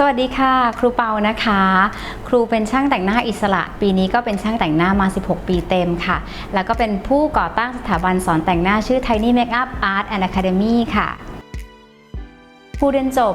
สวัสดีค่ะ ครูเปานะคะ ครูเป็นช่างแต่งหน้าอิสระ ปีนี้ก็เป็นช่างแต่งหน้ามา 16 ปีเต็มค่ะ แล้วก็เป็นผู้ก่อตั้งสถาบันสอนแต่งหน้าชื่อ Tiny Makeup Art and Academy ค่ะครูเรียนจบ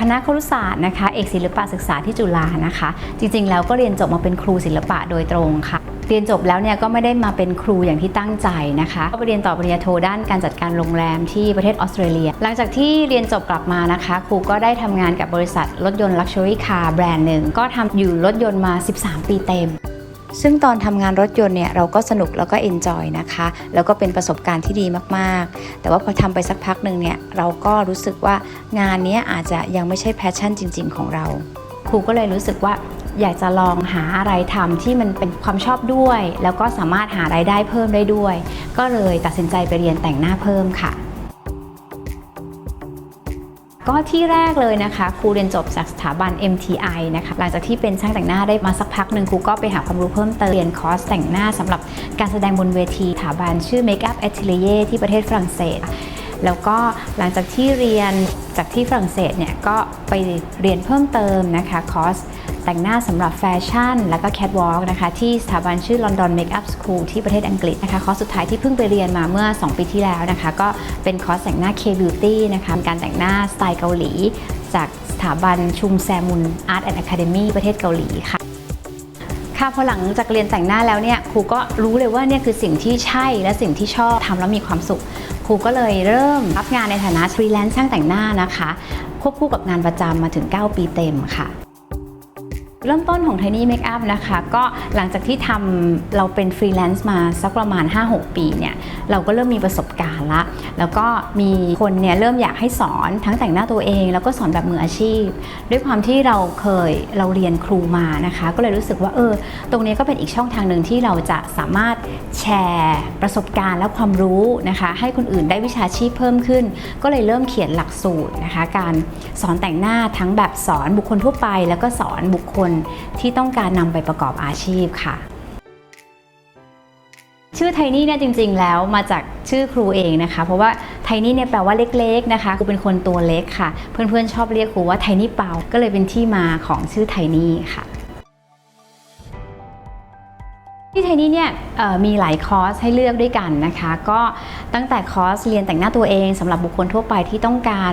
คณะครุศาสตร์นะคะ เอกศิลปะศึกษาที่จุฬานะคะ จริงๆ แล้วก็เรียนจบมาเป็นครูศิลปะโดยตรงค่ะ เรียนจบแล้วเนี่ยก็ไม่ได้มาเป็นครูอย่างที่ตั้งใจนะคะก็ไปเรียนต่อปริญญาโทด้านการจัดการโรงแรมที่ประเทศออสเตรเลีย หลังจากที่เรียนจบกลับมานะคะ ครูก็ได้ทำงานกับบริษัทรถยนต์ Luxury Car แบรนด์หนึ่งก็ทำอยู่รถยนต์มา 13 ปีเต็มซึ่งตอนทำงานรถยนต์เนี่ยเราก็สนุกแล้วก็เอนจอยนะคะ แล้วก็เป็นประสบการณ์ที่ดีมากๆ แต่ว่าพอทำไปสักพักหนึ่งเนี่ยเราก็รู้สึกว่างานนี้อาจจะยังไม่ใช่แพชชั่นจริง ๆ ของเรา ครูก็เลยรู้สึกว่า อยากจะลองหาอะไรทำที่มันเป็นความชอบด้วย แล้วก็สามารถหารายได้เพิ่มได้ด้วย ก็เลยตัดสินใจไปเรียนแต่งหน้าเพิ่มค่ะ ก็ที่แรกเลยนะคะครูเรียนจบจากสถาบัน MTI นะคะหลังจากที่เป็นช่างแต่งหน้าได้มาสักพักหนึ่งครูก็ไปหาความรู้เพิ่มเติมเรียนคอร์สแต่งหน้าสำหรับการแสดงบนเวทีสถาบันชื่อ Makeup Atelier ที่ประเทศฝรั่งเศสแล้วก็หลังจากที่เรียนจากที่ฝรั่งเศสเนี่ยก็ไปเรียนเพิ่มเติมนะคะคอร์ส แต่งหน้าสำหรับแฟชั่น แล้วก็แคทวอล์กนะคะ ที่สถาบันชื่อ London Makeup School ที่ประเทศอังกฤษนะคะคอร์สสุดท้ายที่เพิ่งไปเรียนมาเมื่อ 2 ปีที่แล้วนะคะ ก็เป็นคอร์สแต่งหน้า K-Beauty นะคะการแต่งหน้าสไตล์เกาหลี จากสถาบันชุมแซมุน Art and Academy ประเทศเกาหลีค่ะค่ะพอหลังจากเรียนแต่งหน้าแล้วเนี่ยครูก็รู้เลยว่าเนี่ยคือสิ่งที่ใช่และสิ่งที่ชอบทำแล้วมีความสุขครูก็เลยเริ่มรับงานในฐานะฟรีแลนซ์ช่างแต่งหน้านะคะควบคู่กับงานประจำมาถึง 9 ปีเต็มค่ะ เริ่มต้นของ Tiny Makeup นะคะ ก็หลังจากที่ทำเราเป็นฟรีแลนซ์มาสักประมาณ 5-6 ปีเนี่ย เราก็เริ่มมีประสบการณ์ละ แล้วก็มีคนเนี่ยเริ่มอยากให้สอนทั้งแต่งหน้าตัวเอง แล้วก็สอนแบบมืออาชีพ ด้วยความที่เราเคยเราเรียนครูมานะคะ ก็เลยรู้สึกว่าเออ ตรงนี้ก็เป็นอีกช่องทางหนึ่งที่เราจะสามารถแชร์ประสบการณ์และความรู้นะคะ ให้คนอื่นได้วิชาชีพเพิ่มขึ้น ก็เลยเริ่มเขียนหลักสูตรนะคะ การสอนแต่งหน้าทั้งแบบสอนบุคคลทั่วไป แล้วก็สอนบุคคลที่ต้องการนำไปประกอบอาชีพค่ะ ชื่อไทนี่เนี่ยจริง ๆ แล้วมาจากชื่อครูเองนะคะ เพราะว่าไทนี่เนี่ยแปลว่าเล็กๆนะคะครูเป็นคนตัวเล็กค่ะ เพื่อนๆชอบเรียกครูว่าไทนี่เปาก็เลยเป็นที่มาของชื่อไทนี่ค่ะ นี่เนี่ยเอ่อมีหลายคอร์สให้เลือกด้วยกันนะคะ ก็ตั้งแต่คอร์สเรียนแต่งหน้าตัวเองสำหรับบุคคลทั่วไปที่ต้องการ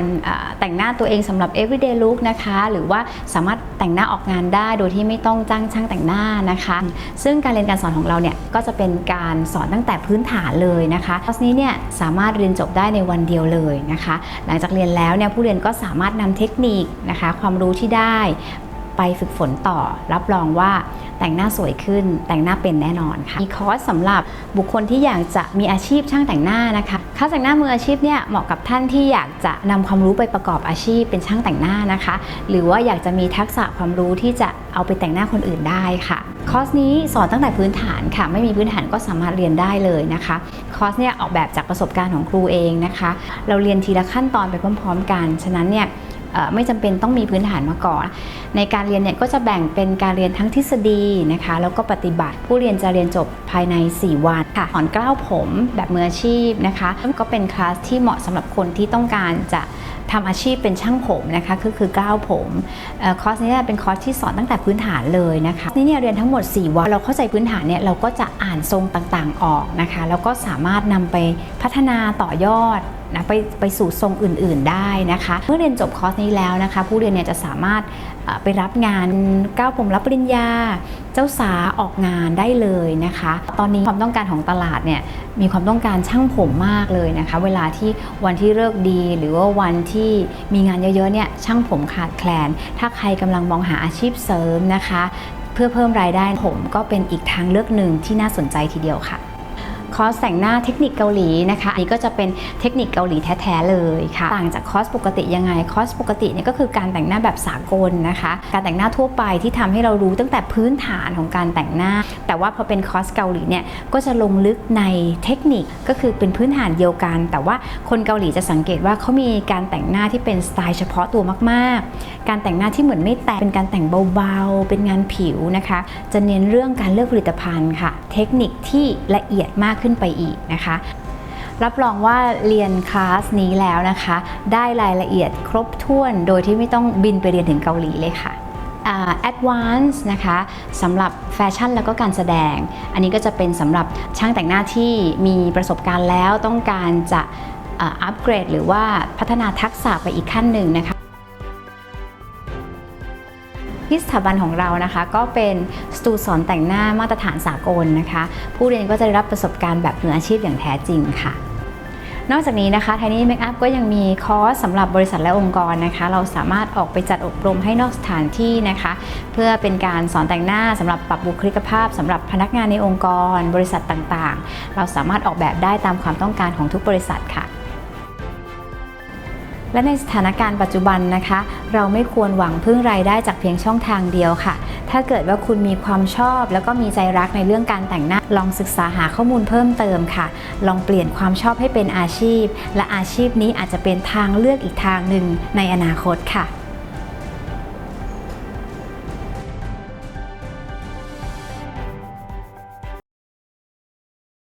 แต่งหน้าตัวเองสำหรับ everyday look นะคะ หรือว่าสามารถแต่งหน้าออกงานได้โดยที่ไม่ต้องจ้างช่างแต่งหน้านะคะ ซึ่งการเรียนการสอนของเราเนี่ยก็จะเป็นการสอนตั้งแต่พื้นฐานเลยนะคะคอร์สนี้เนี่ยสามารถเรียนจบได้ในวันเดียวเลยนะคะ หลังจากเรียนแล้วเนี่ยผู้เรียนก็สามารถนำเทคนิคนะคะ ความรู้ที่ได้ ไปฝึกฝนต่อ รับรองว่าแต่งหน้าสวยขึ้น แต่งหน้าเป็นแน่นอนค่ะมีคอร์สสำหรับบุคคลที่อยากจะมีอาชีพช่างแต่งหน้านะคะคลาสแต่งหน้ามืออาชีพเนี่ยเหมาะกับท่านที่อยากจะนำความรู้ไปประกอบอาชีพเป็นช่างแต่งหน้านะคะ หรือว่าอยากจะมีทักษะความรู้ที่จะเอาไปแต่งหน้าคนอื่นได้ค่ะคอร์สนี้สอนตั้งแต่พื้นฐานค่ะ ไม่มีพื้นฐานก็สามารถเรียนได้เลยนะคะคอร์สเนี่ยออกแบบจากประสบการณ์ของครูเองนะคะ เราเรียนทีละขั้นตอนไปพร้อม ๆ กัน ฉะนั้นเนี่ย ไม่จำเป็นต้องมีพื้นฐานมาก่อน ในการเรียนเนี่ยก็จะแบ่งเป็นการเรียนทั้งทฤษฎีนะคะแล้วก็ปฏิบัติผู้เรียนจะเรียนจบภายใน 4 วันค่ะสอนกล้าวผมแบบมืออาชีพนะคะก็เป็นคลาสที่เหมาะสำหรับคนที่ต้องการจะทำอาชีพเป็นช่างผมนะคะก็คือกล้าวผมอคอร์สนี้เนี่ยเป็นคอร์สที่สอนตั้งแต่พื้นฐานเลยนะคะนี่เนี่ยเรียนทั้งหมด 4 วันเราเข้าใจพื้นฐานเนี่ยเราก็จะอ่านทรงต่างๆออกนะคะ แล้วก็สามารถนำไปพัฒนาต่อยอด นะไปไปสู่ทรงอื่น ๆได้นะคะ เมื่อเรียนจบคอร์สนี้แล้วนะคะ ผู้เรียนเนี่ยจะสามารถไปรับงานก้าวผมรับปริญญา เจ้าสาออกงานได้เลยนะคะ ตอนนี้ความต้องการของตลาดเนี่ยมีความต้องการช่างผมมากเลยนะคะ เวลาที่วันที่เลิกดี หรือว่าวันที่มีงานเยอะๆเนี่ยช่างผมขาดแคลน ถ้าใครกำลังมองหาอาชีพเสริมนะคะ เพื่อเพิ่มรายได้ผมก็เป็นอีกทางเลือกหนึ่งที่น่าสนใจทีเดียวค่ะ คอร์สแต่งหน้าเทคนิคเกาหลีนะคะอันนี้ก็จะเป็นเทคนิคเกาหลีแท้ๆเลยค่ะ ต่างจากคอร์สปกติยังไงคอร์สปกติเนี่ยก็คือการแต่งหน้าแบบสากลนะคะ การแต่งหน้าทั่วไปที่ทำให้เรารู้ตั้งแต่พื้นฐานของการแต่งหน้า แต่ว่าพอเป็นคอร์สเกาหลีเนี่ยก็จะลงลึกในเทคนิคก็คือเป็นพื้นฐานเดียวกัน แต่ว่าคนเกาหลีจะสังเกตว่าเขามีการแต่งหน้าที่เป็นสไตล์เฉพาะตัวมาก ๆ การแต่งหน้าที่เหมือนไม่แต่งเป็นการแต่งเบาๆ เป็นงานผิวนะคะ จะเน้นเรื่องการเลือกผลิตภัณฑ์ค่ะ เทคนิคที่ละเอียดมากขึ้นไปอีกนะคะรับรองว่าเรียนคลาสนี้แล้วนะคะ ได้รายละเอียดครบถ้วนโดยที่ไม่ต้องบินไปเรียนถึงเกาหลีเลยค่ะ แอดวานซ์นะคะสำหรับแฟชั่นแล้วก็การแสดง อันนี้ก็จะเป็นสำหรับช่างแต่งหน้าที่มีประสบการณ์แล้วต้องการจะอัปเกรด หรือว่าพัฒนาทักษะไปอีกขั้นหนึ่งนะคะที่สถาบันของเรานะคะก็เป็นสตูสอนแต่งหน้ามาตรฐานสากลนะคะ ผู้เรียนก็จะได้รับประสบการณ์แบบมืออาชีพอย่างแท้จริงค่ะ นอกจากนี้นะคะ Tiny Makeup ก็ยังมีคอร์สสำหรับบริษัทและองค์กรนะคะ เราสามารถออกไปจัดอบรมให้นอกสถานที่นะคะ เพื่อเป็นการสอนแต่งหน้าสำหรับปรับบุคลิกภาพสำหรับพนักงานในองค์กร บริษัทต่างๆ เราสามารถออกแบบได้ตามความต้องการของทุกบริษัทค่ะ และในสถานการณ์ปัจจุบันนะคะ เราไม่ควรหวังพึ่งรายได้จากเพียงช่องทางเดียวค่ะ ถ้าเกิดว่าคุณมีความชอบ แล้วก็มีใจรักในเรื่องการแต่งหน้า ลองศึกษาหาข้อมูลเพิ่มเติมค่ะ ลองเปลี่ยนความชอบให้เป็นอาชีพ และอาชีพนี้อาจจะเป็นทางเลือกอีกทางหนึ่งในอนาคตค่ะ